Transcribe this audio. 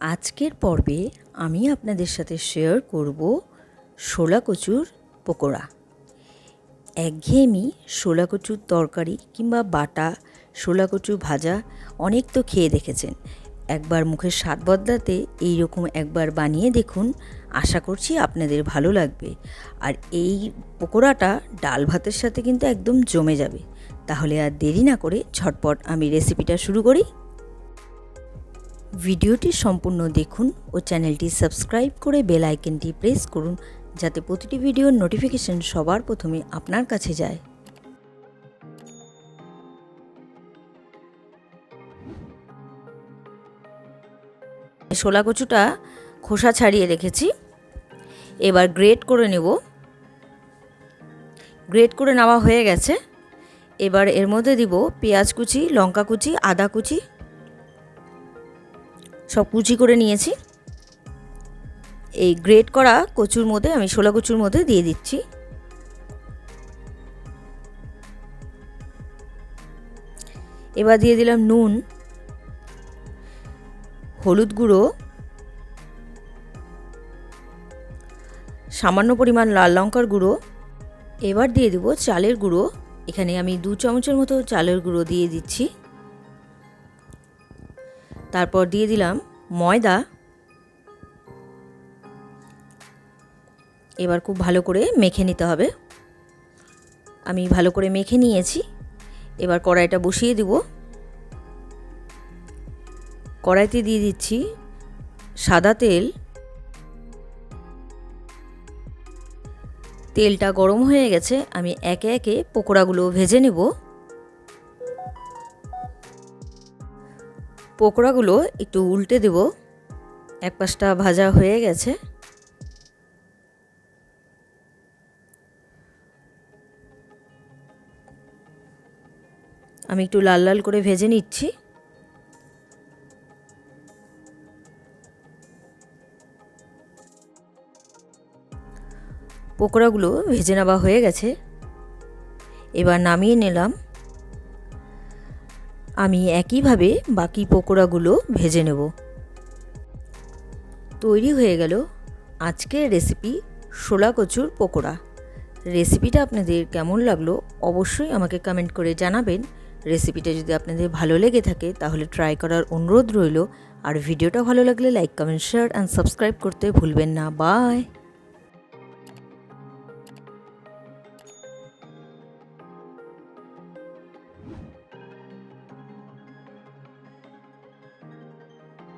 আজকের পর্বে আমি আপনাদের সাথে শেয়ার করব শোলা কচুর পকোড়া। একঘেয়েমি শোলা কচুর তরকারি কিংবা বাটা শোলা কচু ভাজা অনেক তো খেয়ে দেখেছেন। একবার মুখের স্বাদ বদলাতে এইরকম একবার বানিয়ে দেখুন, আশা করছি আপনাদের ভালো লাগবে। আর এই পকোড়াটা ডাল ভাতের সাথে কিন্তু একদম জমে যাবে। তাহলে আর দেরি না করে ঝটপট আমি রেসিপিটা শুরু করি। ভিডিওটি সম্পূর্ণ দেখুন ও চ্যানেলটি সাবস্ক্রাইব করে বেল আইকনটি প্রেস করুন যাতে প্রতিটি ভিডিওর নোটিফিকেশন সবার প্রথমে আপনার কাছে যায়। শোলা কচুটা খোসা ছাড়িয়ে রেখেছি। এবার গ্রেট করে নেব। গ্রেট করে নেওয়া হয়ে গেছে। এবার এর মধ্যে দিব পেঁয়াজ কুচি, লঙ্কা কুচি, আদা কুচি সব কুচি করে নিয়েছি। এই গ্রেট করা কচুর মধ্যে, আমি শোলা কচুর মধ্যে দিয়ে দিচ্ছি। এবার দিয়ে দিলাম নুন, হলুদ গুঁড়ো, সামান্য পরিমাণ লাল লঙ্কার গুঁড়ো। এবার দিয়ে দেবো চালের গুঁড়ো। এখানে আমি দু চামচের মতো চালের গুঁড়ো দিয়ে দিচ্ছি। তারপর দিয়ে দিলাম ময়দা। এবার খুব ভালো করে মেখে নিতে হবে। আমি ভালো করে মেখে নিয়েছি। এবার কড়াইটা বসিয়ে দিব। কড়াইতে দিয়ে দিচ্ছি সাদা তেল। তেলটা গরম হয়ে গেছে। আমি একে একে পকোড়াগুলো ভেজে নেব। পকোড়াগুলো একটু উল্টে দেব। এক পাশটা ভাজা হয়ে গেছে। আমি একটু লাল লাল করে ভেজে নিচ্ছি। পকোড়াগুলো ভেজে নেওয়া হয়ে গেছে। এবার নামিয়ে নিলাম। আমি একইভাবে বাকি পকোড়াগুলো ভেজে নেব। তৈরি হয়ে গেল আজকের রেসিপি শোলা কচুর পকোড়া। রেসিপিটা আপনাদের কেমন লাগল অবশ্যই আমাকে কমেন্ট করে জানাবেন। রেসিপিটা যদি আপনাদের ভালো লেগে থাকে তাহলে ট্রাই করার অনুরোধ রইল। আর ভিডিওটা ভালো লাগলে like, comment, share and subscribe করতে ভুলবেন না। বাই!